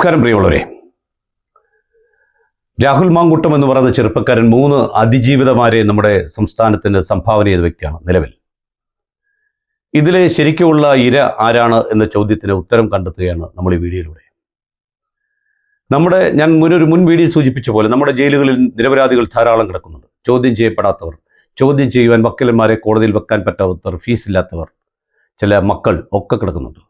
നമസ്കാരം പ്രിയമുള്ളവരെ. രാഹുൽ മാങ്കുട്ടം എന്ന് പറയുന്ന ചെറുപ്പക്കാരൻ മൂന്ന് അതിജീവിതമാരെ നമ്മുടെ സംസ്ഥാനത്തിന് സംഭാവന ചെയ്ത വ്യക്തിയാണ് നിലവിൽ. ഇതിലെ ശരിക്കുമുള്ള ഇര ആരാണ് എന്ന ചോദ്യത്തിന് ഉത്തരം കണ്ടെത്തുകയാണ് നമ്മൾ ഈ വീഡിയോയിലൂടെ. നമ്മുടെ ഞാൻ മുന്നൊരു മുൻ വീഡിയോ സൂചിപ്പിച്ച പോലെ നമ്മുടെ ജയിലുകളിൽ നിരപരാധികൾ ധാരാളം കിടക്കുന്നുണ്ട്. ചോദ്യം ചെയ്യപ്പെടാത്തവർ ചോദ്യം ചെയ്യുവാൻ വക്കീലന്മാരെ കോടതിയിൽ വെക്കാൻ പറ്റാത്തവർ ഫീസ് ഇല്ലാത്തവർ ചില മക്കൾ ഒക്കെ കിടക്കുന്നുണ്ട്.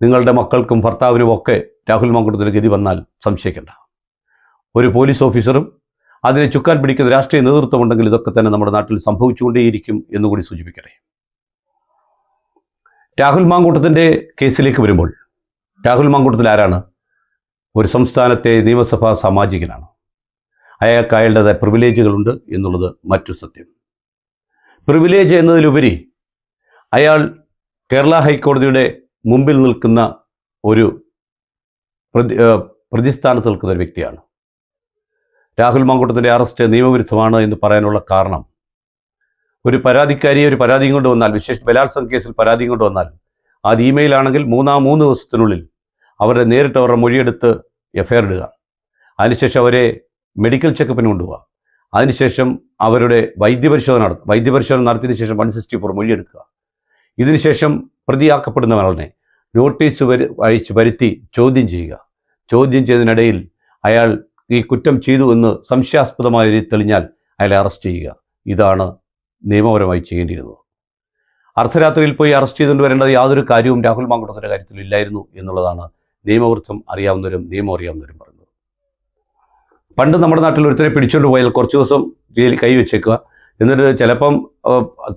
നിങ്ങളുടെ മക്കൾക്കും ഭർത്താവിനും ഒക്കെ രാഹുൽ മാങ്കുടത്തിന് ഗതി വന്നാൽ സംശയിക്കേണ്ട. ഒരു പോലീസ് ഓഫീസറും അതിനെ ചുക്കാൻ പിടിക്കുന്ന രാഷ്ട്രീയ നേതൃത്വമുണ്ടെങ്കിൽ ഇതൊക്കെ തന്നെ നമ്മുടെ നാട്ടിൽ സംഭവിച്ചുകൊണ്ടേയിരിക്കും എന്നുകൂടി സൂചിപ്പിക്കട്ടെ. രാഹുൽ മാങ്കൂട്ടത്തിന്റെ കേസിലേക്ക് വരുമ്പോൾ രാഹുൽ മാങ്കൂട്ടത്തിൽ ആരാണ്? ഒരു സംസ്ഥാനത്തെ നിയമസഭാ സാമാജികനാണ്. അയാൾക്ക് അയാളുടേതായ പ്രിവിലേജുകളുണ്ട് എന്നുള്ളത് മറ്റു സത്യം. പ്രിവിലേജ് എന്നതിലുപരി അയാൾ കേരള ഹൈക്കോടതിയുടെ മുമ്പിൽ നിൽക്കുന്ന ഒരു പ്രതി പ്രതിസ്ഥാനത്ത് നിൽക്കുന്ന ഒരു വ്യക്തിയാണ്. രാഹുൽ മാങ്കൂട്ടത്തിന്റെ അറസ്റ്റ് നിയമവിരുദ്ധമാണ് എന്ന് പറയാനുള്ള കാരണം. ഒരു പരാതിക്കാരിയെ ഒരു പരാതിയും കൊണ്ട് വന്നാൽ വിശേഷ ബലാത്സംഗ കേസിൽ പരാതിയും കൊണ്ട് വന്നാൽ അത് ഇമെയിൽ ആണെങ്കിൽ മൂന്നാം മൂന്ന് ദിവസത്തിനുള്ളിൽ അവരുടെ നേരിട്ട് അവരുടെ മൊഴിയെടുത്ത് എഫ് ഐ ആർ ഇടുക. അതിനുശേഷം അവരെ മെഡിക്കൽ ചെക്കപ്പിന് കൊണ്ടുപോകുക അതിനുശേഷം അവരുടെ വൈദ്യപരിശോധന നടത്തും വൈദ്യപരിശോധന നടത്തിയതിനു ശേഷം വൺ സിക്സ്റ്റി ഫോർ മൊഴിയെടുക്കുക. ഇതിനുശേഷം പ്രതിയാക്കപ്പെടുന്നവനെ നോട്ടീസ് വരു അയച്ച് വരുത്തി ചോദ്യം ചെയ്യുക. ചോദ്യം ചെയ്തതിനിടയിൽ അയാൾ ഈ കുറ്റം ചെയ്തു എന്ന് സംശയാസ്പദമായ രീതിയിൽ തെളിഞ്ഞാൽ അയാളെ അറസ്റ്റ് ചെയ്യുക. ഇതാണ് നിയമപരമായി ചെയ്യേണ്ടിയിരുന്നത്. അർദ്ധരാത്രിയിൽ പോയി അറസ്റ്റ് ചെയ്തുകൊണ്ട് വരേണ്ടത് യാതൊരു കാര്യവും രാഹുൽ മാങ്കുട്ടത്തിന്റെ കാര്യത്തിൽ ഇല്ലായിരുന്നു എന്നുള്ളതാണ് നിയമവൃത്തം അറിയാവുന്നവരും നിയമം അറിയാവുന്നവരും പറയുന്നത്. പണ്ട് നമ്മുടെ നാട്ടിൽ ഒരുത്തരെ പിടിച്ചുകൊണ്ട് പോയാൽ കുറച്ച് ദിവസം ജയിലിൽ കൈ വെച്ചേക്കുക. എന്നിട്ട് ചിലപ്പം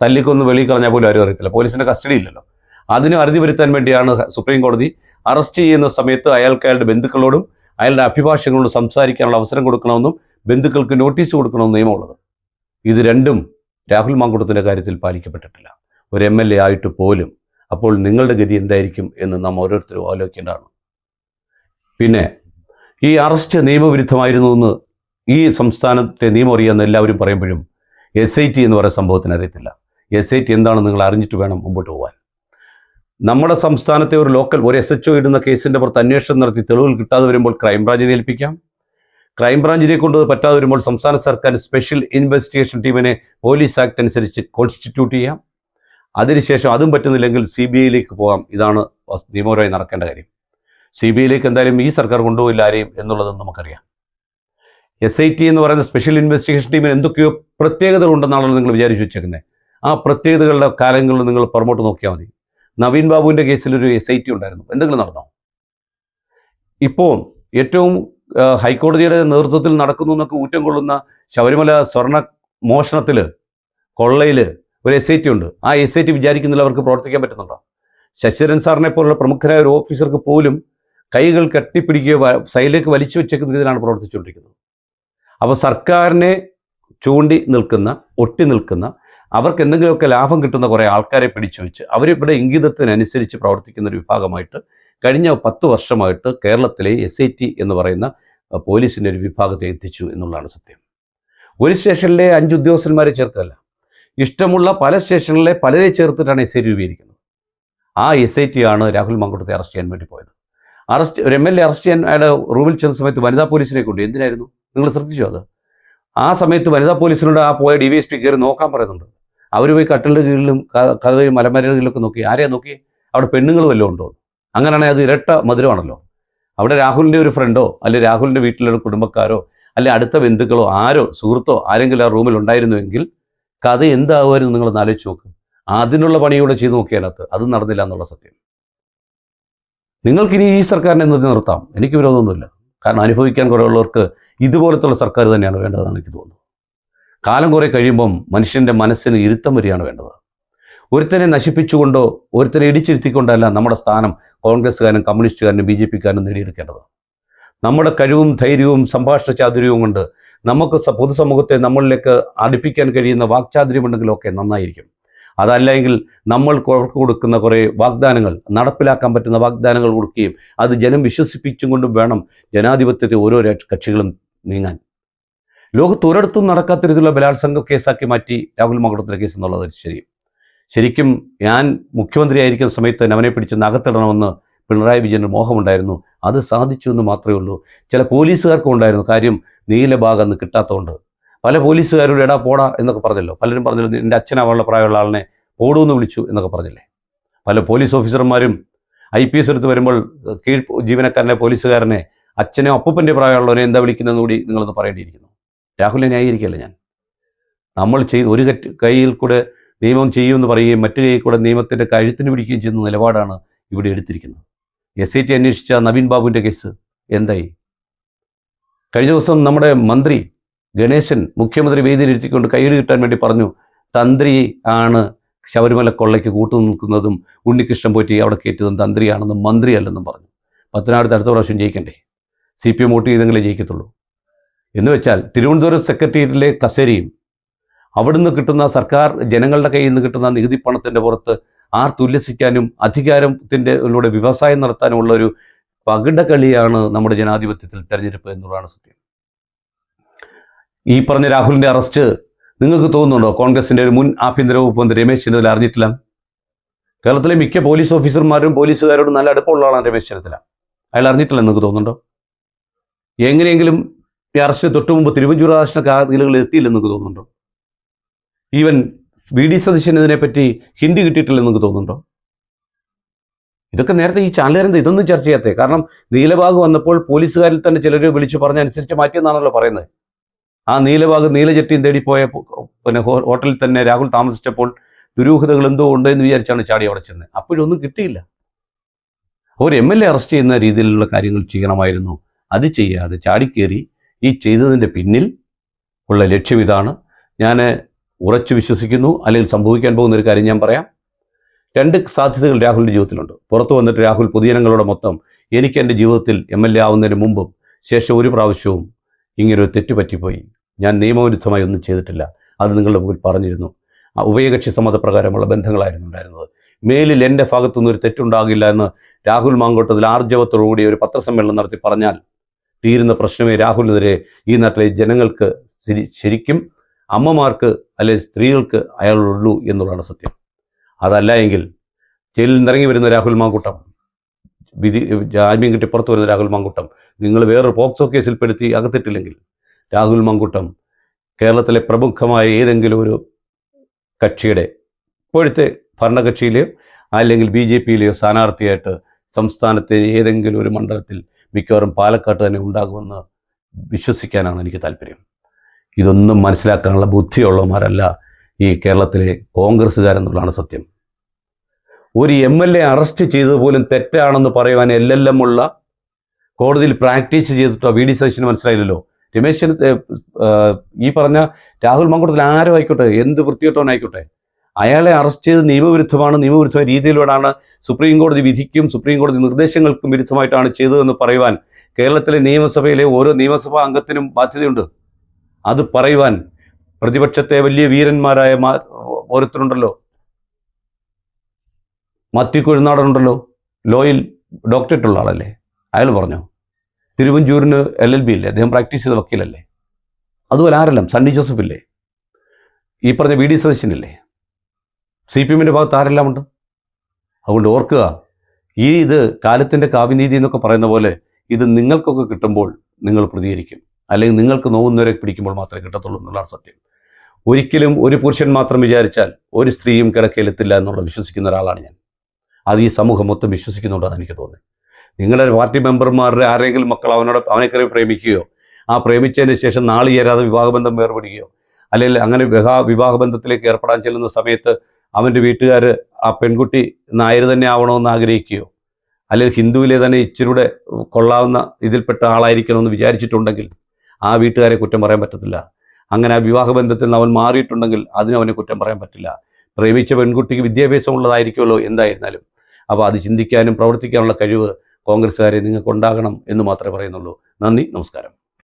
തല്ലിക്കൊന്ന് വെളിയിൽ കളഞ്ഞാൽ പോലും ആരും അറിയത്തില്ല. പോലീസിന്റെ കസ്റ്റഡി ഇല്ലല്ലോ. അതിന് അറുതി വരുത്താൻ വേണ്ടിയാണ് സുപ്രീം കോടതി അറസ്റ്റ് ചെയ്യുന്ന സമയത്ത് അയാൾക്ക് അയാളുടെ ബന്ധുക്കളോടും അയാളുടെ അഭിഭാഷകനോടും സംസാരിക്കാനുള്ള അവസരം കൊടുക്കണമെന്നും ബന്ധുക്കൾക്ക് നോട്ടീസ് കൊടുക്കണമെന്നും നിയമമുള്ളത്. ഇത് രണ്ടും രാഹുൽ മാങ്കുടത്തിന്റെ കാര്യത്തിൽ പാലിക്കപ്പെട്ടിട്ടില്ല. ഒരു എം എൽ എ ആയിട്ട് പോലും അപ്പോൾ നിങ്ങളുടെ ഗതി എന്തായിരിക്കും എന്ന് നാം ഓരോരുത്തരും ആലോചിക്കേണ്ടതാണ്. പിന്നെ ഈ അറസ്റ്റ് നിയമവിരുദ്ധമായിരുന്നു എന്ന് ഈ സംസ്ഥാനത്തെ നിയമം അറിയാമെന്ന് എല്ലാവരും പറയുമ്പോഴും എസ് ഐ ടി എന്ന് പറയുന്ന സംഭവത്തിന് അറിയത്തില്ല എസ് ഐ ടി എന്താണെന്ന് നിങ്ങൾ അറിഞ്ഞിട്ട് വേണം മുമ്പോട്ട് പോകാൻ നമ്മുടെ സംസ്ഥാനത്തെ ഒരു ലോക്കൽ ഒരു എസ് എച്ച് ഇടുന്ന കേസിന്റെ പുറത്ത് അന്വേഷണം നടത്തി തെളിവുകൾ കിട്ടാതെ വരുമ്പോൾ ക്രൈംബ്രാഞ്ചിനെ ഏൽപ്പിക്കാം. ക്രൈംബ്രാഞ്ചിനെ കൊണ്ട് പറ്റാതെ വരുമ്പോൾ സംസ്ഥാന സർക്കാർ സ്പെഷ്യൽ ഇൻവെസ്റ്റിഗേഷൻ ടീമിനെ പോലീസ് ആക്ട് അനുസരിച്ച് കോൺസ്റ്റിറ്റ്യൂട്ട് ചെയ്യാം. അതിനുശേഷം അതും പറ്റുന്നില്ലെങ്കിൽ സി ബി ഐയിലേക്ക് പോകാം. ഇതാണ് നിയമപരമായി നടക്കേണ്ട കാര്യം. സി ബി ഐയിലേക്ക് എന്തായാലും ഈ സർക്കാർ കൊണ്ടുപോയില്ല ആരെയും എന്നുള്ളത് നമുക്കറിയാം. എസ് ഐ ടി എന്ന് പറയുന്ന സ്പെഷ്യൽ ഇൻവെസ്റ്റിഗേഷൻ ടീമിന് എന്തൊക്കെയോ പ്രത്യേകതകളുണ്ടെന്നാണല്ലോ നിങ്ങൾ വിചാരിച്ചു വെച്ചേക്കുന്നത് ആ പ്രത്യേകതകളുടെ കാലങ്ങളിൽ നിങ്ങൾ പുറമോട്ട് നോക്കിയാൽ മതി. നവീൻ ബാബുവിന്റെ കേസിൽ ഒരു എസ് ഐ ടി ഉണ്ടായിരുന്നു. എന്തെങ്കിലും നടന്നോ? ഇപ്പോൾ ഏറ്റവും ഹൈക്കോടതിയുടെ നേതൃത്വത്തിൽ നടക്കുന്നു എന്നൊക്കെ ഊറ്റം കൊള്ളുന്ന ശബരിമല സ്വർണ മോഷണത്തിൽ കൊള്ളയിൽ ഒരു എസ് ഐ ടി ഉണ്ട്. ആ എസ് ഐ ടി വിചാരിക്കുന്നില്ല അവർക്ക് പ്രവർത്തിക്കാൻ പറ്റുന്നുണ്ടോ? ശശിധരൻ സാറിനെ പോലുള്ള പ്രമുഖരായ ഒരു ഓഫീസർക്ക് പോലും കൈകൾ കെട്ടിപ്പിടിക്കുകയോ സൈലേക്ക് വലിച്ചു വെച്ചേക്കുന്ന രീതിയിലാണ് പ്രവർത്തിച്ചുകൊണ്ടിരിക്കുന്നത്. അപ്പോൾ സർക്കാരിനെ ചൂണ്ടി നിൽക്കുന്ന ഒട്ടി നിൽക്കുന്ന അവർക്ക് എന്തെങ്കിലുമൊക്കെ ലാഭം കിട്ടുന്ന കുറേ ആൾക്കാരെ പിടിച്ചു വെച്ച് അവരിവിടെ ഇംഗിതത്തിനനുസരിച്ച് പ്രവർത്തിക്കുന്ന ഒരു വിഭാഗമായിട്ട് കഴിഞ്ഞ പത്ത് വർഷമായിട്ട് കേരളത്തിലെ എസ് ഐ ടി എന്ന് പറയുന്ന പോലീസിന്റെ ഒരു വിഭാഗത്തെ എത്തിച്ചു എന്നുള്ളതാണ് സത്യം. ഒരു സ്റ്റേഷനിലെ അഞ്ച് ഉദ്യോഗസ്ഥന്മാരെ ചേർത്തല്ല ഇഷ്ടമുള്ള പല സ്റ്റേഷനിലെ പലരെ ചേർത്തിട്ടാണ് എസ് ഐ രൂപീകരിക്കുന്നത്. ആ എസ് ഐ ടി ആണ് രാഹുൽ മങ്കുട്ടത്തെ അറസ്റ്റ് ചെയ്യാൻ വേണ്ടി പോയത്. അറസ്റ്റ് ഒരു എം എൽ എ അറസ്റ്റ് ചെയ്യാൻ അയാളുടെ റൂമിൽ ചെന്ന സമയത്ത് വനിതാ പോലീസിനെ കൊണ്ട് എന്തിനായിരുന്നു? നിങ്ങൾ ശ്രദ്ധിച്ചോ അത്? ആ സമയത്ത് വനിതാ പോലീസിനോട് ആ പോയ ഡി വൈ എസ് പി കയറി നോക്കാൻ പറയുന്നുണ്ട്. അവർ പോയി കട്ടലിന്റെ കീഴിലും കഥയും മലമരയുടെ കീഴിലൊക്കെ നോക്കി. ആരെയാ നോക്കി അവിടെ പെണ്ണുങ്ങൾ വല്ലതും ഉണ്ടോ? അങ്ങനെയാണെങ്കിൽ അത് ഇരട്ട മധുരമാണല്ലോ. അവിടെ രാഹുലിന്റെ ഒരു ഫ്രണ്ടോ അല്ലെ രാഹുലിന്റെ വീട്ടിലുള്ള കുടുംബക്കാരോ അല്ലെ അടുത്ത ബന്ധുക്കളോ ആരോ സുഹൃത്തോ ആരെങ്കിലും ആ റൂമിൽ ഉണ്ടായിരുന്നുവെങ്കിൽ കഥ എന്താകുമായിരുന്നു നിങ്ങൾ ആലോചിച്ച് നോക്ക്. അതിനുള്ള പണിയൂടെ ചെയ്തു നോക്കിയതിനകത്ത് അത്. നടന്നില്ല എന്നുള്ള സത്യം. നിങ്ങൾക്കിനി ഈ സർക്കാരിനെ നിർത്തി നിർത്താം. എനിക്ക് വിരോധമൊന്നുമില്ല. കാരണം അനുഭവിക്കാൻ കുറേ ഉള്ളവർക്ക് ഇതുപോലത്തുള്ള സർക്കാർ തന്നെയാണ് വേണ്ടതെന്ന് എനിക്ക് തോന്നുന്നു. കാലം കുറേ കഴിയുമ്പം മനുഷ്യന്റെ മനസ്സിന് ഇരുത്തം വരികയാണ് വേണ്ടത്. ഒരുത്തനെ നശിപ്പിച്ചുകൊണ്ടോ ഒരുത്തനെ ഇടിച്ചിരുത്തിക്കൊണ്ടല്ല നമ്മുടെ സ്ഥാനം കോൺഗ്രസ്സുകാരനും കമ്മ്യൂണിസ്റ്റുകാരനും ബി ജെ പിക്കാരനും നേടിയെടുക്കേണ്ടത്. നമ്മുടെ കഴിവും ധൈര്യവും സംഭാഷണ ചാതുര്യവും കൊണ്ട് നമുക്ക് പൊതുസമൂഹത്തെ നമ്മളിലേക്ക് അടുപ്പിക്കാൻ കഴിയുന്ന വാക്ചാതുര്യമുണ്ടെങ്കിലൊക്കെ നന്നായിരിക്കും. അതല്ലെങ്കിൽ നമ്മൾ കൊടുക്കുന്ന കുറേ വാഗ്ദാനങ്ങൾ നടപ്പിലാക്കാൻ പറ്റുന്ന വാഗ്ദാനങ്ങൾ കൊടുക്കുകയും അത് ജനം വിശ്വസിപ്പിച്ചും കൊണ്ടും വേണം ജനാധിപത്യത്തെ ഓരോ കക്ഷികളും നീങ്ങാൻ. ലോകത്ത് ഒരിടത്തും നടക്കാത്ത രീതിയിലുള്ള ബലാത്സംഗ കേസാക്കി മാറ്റി രാഹുൽ മകുടത്തിലെ കേസ് എന്നുള്ളത് ശരി. ശരിക്കും ഞാൻ മുഖ്യമന്ത്രിയായിരിക്കുന്ന സമയത്ത് തന്നെ അവനെ പിടിച്ച് നകത്തിടണമെന്ന് പിണറായി വിജയന് മോഹമുണ്ടായിരുന്നു. അത് സാധിച്ചു എന്ന് മാത്രമേ ഉള്ളൂ. ചില പോലീസുകാർക്കും ഉണ്ടായിരുന്നു. കാര്യം നീലഭാഗം എന്ന് കിട്ടാത്തതുകൊണ്ട്. പല പോലീസുകാരോട് എടാ പോടാ എന്നൊക്കെ പറഞ്ഞല്ലോ. പലരും പറഞ്ഞല്ലോ എന്റെ അച്ഛനാവാനുള്ള പ്രായമുള്ള ആളിനെ പോടൂന്ന് വിളിച്ചു എന്നൊക്കെ പറഞ്ഞില്ലേ. പല പോലീസ് ഓഫീസർമാരും ഐ പി എസ് എടുത്ത് വരുമ്പോൾ കീഴ് ജീവനക്കാരനെ പോലീസുകാരനെ അച്ഛനെ അപ്പൂപ്പന്റെ പ്രായമുള്ളവനെ എന്താ വിളിക്കുന്നതെന്ന് കൂടി നിങ്ങളൊന്ന് പറയേണ്ടിയിരിക്കുന്നു. രാഹുലിനെ ന്യായീകരിക്കുകയല്ല ഞാൻ. നമ്മൾ ചെയ്ത് ഒരു കൈയിൽ കയ്യിൽ കൂടെ നിയമം ചെയ്യുമെന്ന് പറയുകയും മറ്റു കൈയിൽ കൂടെ നിയമത്തിന്റെ കഴുത്തിന് പിടിക്കുകയും ചെയ്യുന്ന നിലപാടാണ് ഇവിടെ എടുത്തിരിക്കുന്നത്. എസ് ഐ ടി അന്വേഷിച്ച നവീൻ ബാബുവിന്റെ കേസ് എന്തായി? കഴിഞ്ഞ ദിവസം നമ്മുടെ മന്ത്രി ഗണേശൻ മുഖ്യമന്ത്രി വേദിയിലിരുത്തിക്കൊണ്ട് കൈയ്യടി കിട്ടാൻ വേണ്ടി പറഞ്ഞു തന്ത്രി ആണ് ശബരിമല കൊള്ളയ്ക്ക് കൂട്ടു നിൽക്കുന്നതും ഉണ്ണികൃഷ്ണൻ പോറ്റി അവിടെ കയറ്റിയതും തന്ത്രിയാണെന്നും മന്ത്രിയല്ലെന്നും പറഞ്ഞു. പത്തനാട് അടുത്ത പ്രാവശ്യം ജയിക്കണ്ടേ? സി പി എം വോട്ട് ചെയ്തെങ്കിലേ ജയിക്കത്തുള്ളൂ. എന്ന് വെച്ചാൽ തിരുവനന്തപുരം സെക്രട്ടേറിയറ്റിലെ കസേരയും അവിടുന്ന് കിട്ടുന്ന സർക്കാർ ജനങ്ങളുടെ കയ്യിൽ നിന്ന് കിട്ടുന്ന നികുതി പണത്തിന്റെ പുറത്ത് ആർ തുല്യസിക്കാനും അധികാരത്തിന്റെ ലൂടെ വ്യവസായം നടത്താനുമുള്ള ഒരു പകിടക്കളിയാണ് നമ്മുടെ ജനാധിപത്യത്തിൽ തെരഞ്ഞെടുപ്പ് എന്നുള്ളതാണ് സത്യം. ഈ പറഞ്ഞ രാഹുലിന്റെ അറസ്റ്റ് നിങ്ങൾക്ക് തോന്നുന്നുണ്ടോ? കോൺഗ്രസിന്റെ ഒരു മുൻ ആഭ്യന്തര വകുപ്പ് മന്ത്രി രമേശ് ചെന്നിത്തല അറിഞ്ഞിട്ടില്ല. കേരളത്തിലെ മിക്ക പോലീസ് ഓഫീസർമാരും പോലീസുകാരോടും നല്ല അടുപ്പമുള്ള ആളാണ് രമേശ് ചെന്നിത്തല. അയാൾ അറിഞ്ഞിട്ടില്ല നിങ്ങൾക്ക് തോന്നുന്നുണ്ടോ? എങ്ങനെയെങ്കിലും ഈ അറസ്റ്റ് തൊട്ട് മുമ്പ് തിരുവഞ്ചൂർ കാതിലുകൾ എത്തിയില്ലെന്ന് നിങ്ങൾക്ക് തോന്നുന്നുണ്ടോ? ഈവൻ വി ഡി സതീശൻ ഇതിനെപ്പറ്റി ഹിന്ദി കിട്ടിയിട്ടില്ലെന്ന് തോന്നുന്നുണ്ടോ? ഇതൊക്കെ നേരത്തെ ഈ ചാനലുകാരെന്താ ഇതൊന്നും ചർച്ച ചെയ്യാത്തേ കാരണം നീലബാഗ് വന്നപ്പോൾ പോലീസുകാരിൽ തന്നെ ചിലർ വിളിച്ചു പറഞ്ഞ അനുസരിച്ച് മാറ്റിയെന്നാണല്ലോ പറയുന്നത്. ആ നീലബാഗ് നീലചട്ടിയും തേടിപ്പോയ പോയ പിന്നെ ഹോട്ടലിൽ തന്നെ രാഹുൽ താമസിച്ചപ്പോൾ ദുരൂഹതകൾ എന്തോ ഉണ്ട് എന്ന് വിചാരിച്ചാണ് ചാടി അവിടെ ചെന്നത്. അപ്പോഴൊന്നും കിട്ടിയില്ല. ഒരു എം എൽ എ അറസ്റ്റ് ചെയ്യുന്ന രീതിയിലുള്ള കാര്യങ്ങൾ ചെയ്യണമായിരുന്നു. അത് ചെയ്യാതെ ചാടിക്കേറി ഈ ചെയ്തതിന്റെ പിന്നിൽ ഉള്ള ലക്ഷ്യം ഇതാണ്. ഞാൻ ഉറച്ചു വിശ്വസിക്കുന്നു. അല്ലെങ്കിൽ സംഭവിക്കാൻ പോകുന്ന ഒരു കാര്യം ഞാൻ പറയാം. രണ്ട് സാധ്യതകൾ രാഹുലിന്റെ ജീവിതത്തിലുണ്ട്. പുറത്തു വന്നിട്ട് രാഹുൽ പൊതുജനങ്ങളുടെ മൊത്തം എനിക്ക് എന്റെ ജീവിതത്തിൽ എം എൽ എ ആവുന്നതിന് മുമ്പും ശേഷം ഒരു പ്രാവശ്യവും ഇങ്ങനൊരു തെറ്റ് പറ്റിപ്പോയി. ഞാൻ നിയമവിരുദ്ധമായി ഒന്നും ചെയ്തിട്ടില്ല. അത് നിങ്ങളുടെ മുമ്പിൽ പറഞ്ഞിരുന്നു. ഉഭയകക്ഷി സമ്മതപ്രകാരമുള്ള ബന്ധങ്ങളായിരുന്നു ഉണ്ടായിരുന്നത്. മേലിൽ എന്റെ ഭാഗത്തുനിന്ന് ഒരു തെറ്റുണ്ടാകില്ല എന്ന് രാഹുൽ മാങ്കോട്ടത്തിൽ ആർജവത്തോടുകൂടി ഒരു പത്രസമ്മേളനം നടത്തി പറഞ്ഞാൽ തീരുന്ന പ്രശ്നമേ രാഹുലിനെതിരെ ഈ നാട്ടിലെ ജനങ്ങൾക്ക് ശരിക്കും അമ്മമാർക്ക് അല്ലെങ്കിൽ സ്ത്രീകൾക്ക് അയാളുള്ളൂ എന്നുള്ളതാണ് സത്യം. അതല്ല എങ്കിൽ ജയിലിൽ നിന്നിറങ്ങി വരുന്ന രാഹുൽ മാങ്കുട്ടം വിധി ജാമ്യം കിട്ടി പുറത്തു വരുന്ന രാഹുൽ മാങ്കുട്ടം നിങ്ങൾ വേറൊരു പോക്സോ കേസിൽ പെടുത്തി അകത്തിട്ടില്ലെങ്കിൽ രാഹുൽ മാങ്കുട്ടം കേരളത്തിലെ പ്രമുഖമായ ഏതെങ്കിലും ഒരു കക്ഷിയുടെ ഇപ്പോഴത്തെ ഭരണകക്ഷിയിലെയോ അല്ലെങ്കിൽ ബി ജെ പിയിലെയോ സ്ഥാനാർത്ഥിയായിട്ട് സംസ്ഥാനത്തെ ഏതെങ്കിലും ഒരു മണ്ഡലത്തിൽ മിക്കവാറും പാലക്കാട്ട് തന്നെ ഉണ്ടാകുമെന്ന് വിശ്വസിക്കാനാണ് എനിക്ക് താല്പര്യം. ഇതൊന്നും മനസ്സിലാക്കാനുള്ള ബുദ്ധിയുള്ളവന്മാരല്ല ഈ കേരളത്തിലെ കോൺഗ്രസ്സുകാരെന്നുള്ളതാണ് സത്യം. ഒരു എം എൽ എ അറസ്റ്റ് ചെയ്തത് പോലും തെറ്റാണെന്ന് പറയുവാൻ എൽ എൽ എം ഉള്ള കോടതിയിൽ പ്രാക്ടീസ് ചെയ്തിട്ടോ വി ഡി സതീശന് മനസ്സിലായില്ലല്ലോ. രമേശ് ഈ പറഞ്ഞ രാഹുൽ മങ്കുളത്തിൽ ആരും ആയിക്കോട്ടെ എന്ത് വൃത്തികെട്ടവനായിക്കോട്ടെ അയാളെ അറസ്റ്റ് ചെയ്ത് നിയമവിരുദ്ധമാണ് നിയമവിരുദ്ധമായ രീതിയിലൂടെയാണ് സുപ്രീം കോടതി വിധിക്കും സുപ്രീം കോടതി നിർദ്ദേശങ്ങൾക്കും വിരുദ്ധമായിട്ടാണ് ചെയ്തതെന്ന് പറയുവാൻ കേരളത്തിലെ നിയമസഭയിലെ ഓരോ നിയമസഭാ അംഗത്തിനും ബാധ്യതയുണ്ട്. അത് പറയുവാൻ പ്രതിപക്ഷത്തെ വലിയ വീരന്മാരായ ഓരോരുത്തരുണ്ടല്ലോ. മാത്യു കുഴുനാടനുണ്ടല്ലോ. ലോയിൽ ഡോക്ടറേറ്റ് ഉള്ള ആളല്ലേ? അയാൾ പറഞ്ഞു? തിരുവഞ്ചൂരിന് എൽ എൽ ബി ഇല്ലേ? അദ്ദേഹം പ്രാക്ടീസ് ചെയ്ത വക്കീലല്ലേ? അതുപോലെ ആരെല്ലാം? സണ്ണി ജോസഫ് ഇല്ലേ ഈ പറഞ്ഞ വി ഡി സതീശനില്ലേ? സി പി എമ്മിന്റെ ഭാഗത്ത് ആരെല്ലാം ഉണ്ട് അതുകൊണ്ട് ഓർക്കുക ഈ ഇത് കാലത്തിന്റെ കാവ്യനീതി എന്നൊക്കെ പറയുന്ന പോലെ ഇത് നിങ്ങൾക്കൊക്കെ കിട്ടുമ്പോൾ നിങ്ങൾ പ്രതികരിക്കും. അല്ലെങ്കിൽ നിങ്ങൾക്ക് നോവുന്നവരെ പിടിക്കുമ്പോൾ മാത്രമേ കിട്ടത്തുള്ളൂ എന്നുള്ളതാണ് സത്യം. ഒരിക്കലും ഒരു പുരുഷൻ മാത്രം വിചാരിച്ചാൽ ഒരു സ്ത്രീയും കിടക്കയിലെത്തില്ല എന്നുള്ള വിശ്വസിക്കുന്ന ഒരാളാണ് ഞാൻ. അത് ഈ സമൂഹം മൊത്തം വിശ്വസിക്കുന്നുണ്ടെന്ന് എനിക്ക് തോന്നുന്നത്. നിങ്ങളുടെ പാർട്ടി മെമ്പർമാരുടെ ആരെങ്കിലും മക്കൾ അവനോട് അവനെ കയറി പ്രേമിക്കുകയോ ആ പ്രേമിച്ചതിന് ശേഷം നാളെ ചേരാതെ വിവാഹബന്ധം വേർപെടുകയോ അല്ലെങ്കിൽ അങ്ങനെ വിവാഹ വിവാഹബന്ധത്തിലേക്ക് ഏർപ്പെടാൻ ചെല്ലുന്ന സമയത്ത് അവന്റെ വീട്ടുകാർ ആ പെൺകുട്ടി നായർ തന്നെ ആവണമെന്ന് ആഗ്രഹിക്കുകയോ അല്ലെങ്കിൽ ഹിന്ദുവിലെ തന്നെ ഇച്ചിരൂടെ കൊള്ളാവുന്ന ഇതിൽപ്പെട്ട ആളായിരിക്കണമെന്ന് വിചാരിച്ചിട്ടുണ്ടെങ്കിൽ ആ വീട്ടുകാരെ കുറ്റം പറയാൻ പറ്റത്തില്ല. അങ്ങനെ ആ വിവാഹബന്ധത്തിൽ നിന്ന് അവൻ മാറിയിട്ടുണ്ടെങ്കിൽ അതിനും അവനെ കുറ്റം പറയാൻ പറ്റില്ല. പ്രേമിച്ച പെൺകുട്ടിക്ക് വിദ്യാഭ്യാസം ഉള്ളതായിരിക്കുമല്ലോ എന്തായിരുന്നാലും. അപ്പോൾ അത് ചിന്തിക്കാനും പ്രവർത്തിക്കാനുള്ള കഴിവ് കോൺഗ്രസ്സുകാരെ നിങ്ങൾക്ക് ഉണ്ടാകണം എന്ന് മാത്രമേ പറയുന്നുള്ളൂ. നന്ദി നമസ്കാരം.